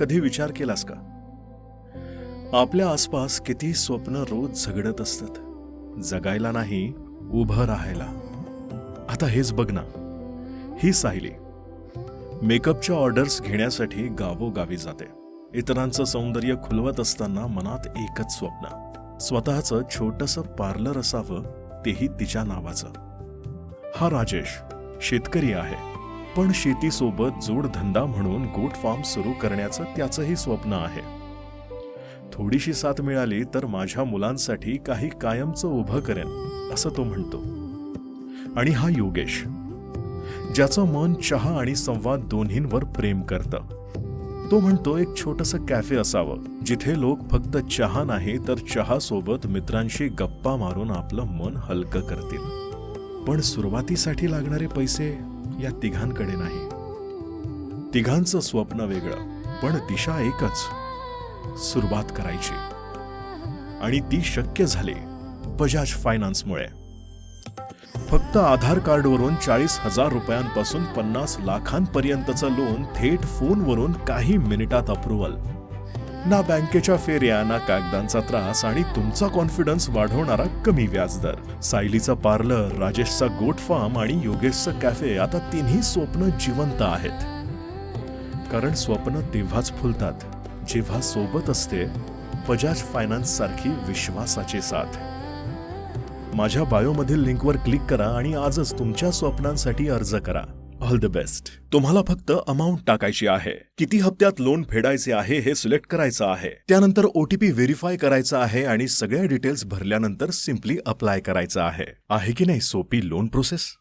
कधी विचार केलास का? आपल्या आसपास किती स्वप्न रोज झगडत असतात. जगायला नाही उभं राहायला. आता हेच बघ ना. ही सायली. मेकअपच्या ऑर्डर्स घेण्यासाठी गावोगावी जाते. इतरांचं सौंदर्य खुलवत असताना मनात एकच स्वप्न. स्वतःचं छोटंसं पार्लर असावं तेही तिच्या नावाचं. हा राजेश शेतकरी आहे. पण शेतीसोबत जोडधंदा म्हणून गोट फार्म सुरू करण्याचं त्याचंही स्वप्न आहे. थोडीशी साथ मिळाली तर माझ्या मुलांसाठी काही कायमचं उभं करेन असं तो म्हणतो. आणि हा योगेश ज्याचं मन चहा आणि संवाद दोन्हींवर प्रेम करतं. तो म्हणतो एक छोटस कॅफे असावं जिथे लोक फक्त चहा नाही तर चहा सोबत मित्रांशी गप्पा मारून आपलं मन हलकं करतील. पण सुरुवातीसाठी लागणारे पैसे या तिघांकडे नाही. तिघांचं स्वप्न वेगळं पण दिशा एकच. सुरुवात करायची. आणि ती शक्य झाली बजाज फायनान्समुळे. फक्त आधार कार्डवरून चाळीस हजार रुपयांपासून पन्नास लाखांपर्यंतचं लोन थेट फोनवरून काही मिनिटात अप्रुव्हल. ना बँकेच्या फेऱ्या ना कागदांचा त्रास आणि तुमचा कॉन्फिडन्स वाढवणारा कमी व्याजदर. सायलीचा पार्लर राजेशचा गोट फार्म आणि योगेशचं कॅफे आता तिन्ही स्वप्न जिवंत आहेत. कारण स्वप्न तेव्हाच फुलतात जेव्हा सोबत असते बजाज फायनान्स सारखी विश्वासाची साथ. माझ्या बायोमधील लिंकवर क्लिक करा आणि आजच तुमच्या स्वप्नांसाठी अर्ज करा. ऑल द बेस्ट तुम्हाला फक्त अमाऊंट टाकायची आहे. किती हप्त्यात लोन फेडायचे आहे हे सिलेक्ट करायचं आहे. त्यानंतर ओटीपी व्हेरीफाय करायचा आहे आणि सगळ्या डिटेल्स भरल्यानंतर सिम्पली अप्लाय करायचं आहे. आहे की नाही सोपी लोन प्रोसेस